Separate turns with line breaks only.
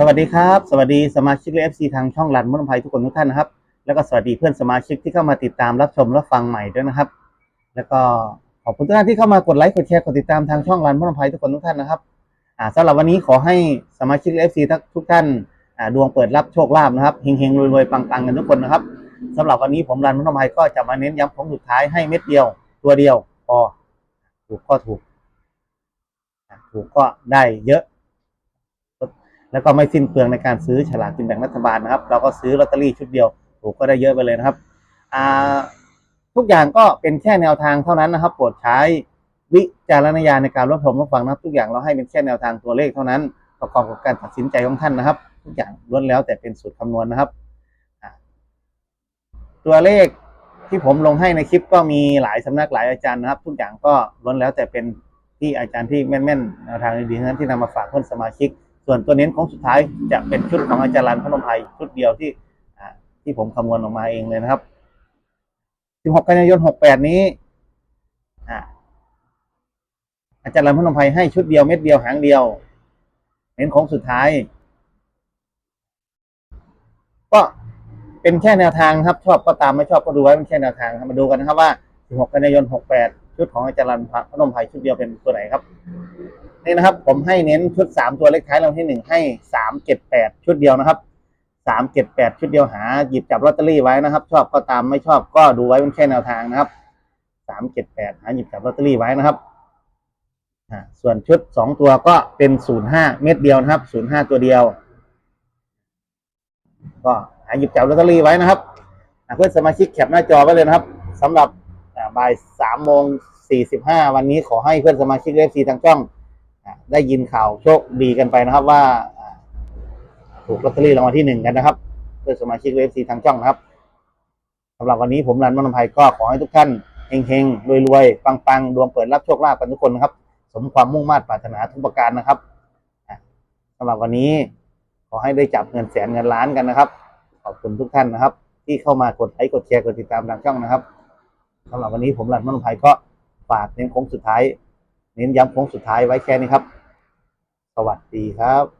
สวัสดีครับ สวัสดีสมาชิกและเอฟซีทางช่องรันมุนภัยทุกคนทุกท่านนะครับ แล้วก็สวัสดีเพื่อนสมาชิกที่เข้ามาติดตามรับชมรับฟังใหม่ด้วยนะครับ แล้วก็ขอบคุณทุกท่านที่เข้ามากดไลค์กดแชร์กดติดตามทางช่องรันมุนภัยทุกคนทุกท่านนะครับอ่าสำหรับวันนี้ขอให้สมาชิกและเอฟซีทุกท่านอ่าดวงเปิดรับโชคลาภนะครับเฮงๆรวยๆปังๆกันทุกคนนะครับสำหรับวันนี้ผมรันมุนภัยก็จะมาเน้นย้ำของสุดท้ายให้เม็ดเดียว ตัวเดียวพอถูกก็ถูก ถูกก็ได้เยอะ แล้วก็ไม่สิ้นเปลืองในการซื้อฉลากกินแบ่งรัฐบาลนะครับ เราก็ซื้อลอตเตอรี่ชุดเดียวถูกก็ได้เยอะไปเลยนะครับอ่าทุกอย่างก็เป็นแค่แนวทางเท่านั้นนะครับ โปรดใช้วิจารณญาณในการรับชมรับฟังนะทุกอย่างเราให้เป็นแค่แนวทางตัวเลขเท่านั้น ประกอบกับการตัดสินใจของท่านนะครับ ทุกอย่างล้วนแล้วแต่เป็นสูตรคำนวณนะครับ ตัวเลขที่ผมลงให้ในคลิปก็มีหลายสำนักหลายอาจารย์นะครับ ทุกอย่างก็ล้วนแล้วแต่เป็นที่อาจารย์ที่แม่นๆแนวทางดีๆนั้นที่นำมาฝากเพื่อนสมาชิก ส่วนตัวเน้นของสุดท้ายจะเป็นชุดของอาจารย์รันพนมไพรชุดเดียวที่ที่ผมคำนวณออกมาเองเลยนะครับ 16 กันยายน 68 นี้อาอาจารย์รันพนมไพรให้ชุดเดียวเม็ดเดียวหางเดียว เน้นของสุดท้าย ก็เป็นแค่แนวทางครับ ชอบก็ตามไม่ชอบก็ดูไว้เป็นแค่แนวทางครับมาดูกันนะครับว่า 16 กันยายน 68 ชุดของอาจารย์รันพนมไพรชุดเดียวเป็นตัวไหนครับ นี่นะครับ ผมให้เน้นชุดสามตัวเลขท้ายรางวัลที่หนึ่งให้สามเจ็ดแปดชุดเดียวนะครับสามเจ็ดแปดชุดเดียวหาหยิบจับลอตเตอรี่ไว้นะครับ ชอบก็ตามไม่ชอบก็ดูไว้เป็นแค่แนวทางนะครับสามเจ็ดแปดหาหยิบจับลอตเตอรี่ไว้นะครับส่วนชุดสองตัวก็เป็นศูนย์ห้าเม็ดเดียวนะครับศูนย์ห้าตัวเดียว ก็หาหยิบจับลอตเตอรี่ไว้นะครับเพื่อนสมาชิกแคปหน้าจอไว้เลยนะครับสำหรับบ่ายสามโมงสี่สิบห้าวันนี้ขอให้เพื่อนสมาชิกเลฟซีทางช่อง ได้ยินข่าวโชคดีกันไปนะครับว่าถูกลอตเตอรี่รางวัลที่หนึ่งกันนะครับเพื่อสมาชิกเอฟซีทางช่องนะครับสำหรับวันนี้ผมรันมนภัยก็ขอให้ทุกท่านเฮงๆรวยๆปังๆดวงเปิดรับโชคลาภกันทุกคนนะครับ สมความมุ่งมา่ปรารถนาทุกประการนะครับสำหรับวันนี้ขอให้ได้จับเงินแสนเงินล้านกันนะครับ ขอบคุณทุกท่านนะครับ ที่เข้ามากดไลค์กดแชร์กดติดตามทางช่องนะครับสำหรับวันนี้ผมรันมนภัยก็ฝากเน้นโค้งสุดท้าย เน้นย้ำโค้งสุดท้ายไว้แค่นี้ครับ สวัสดีครับ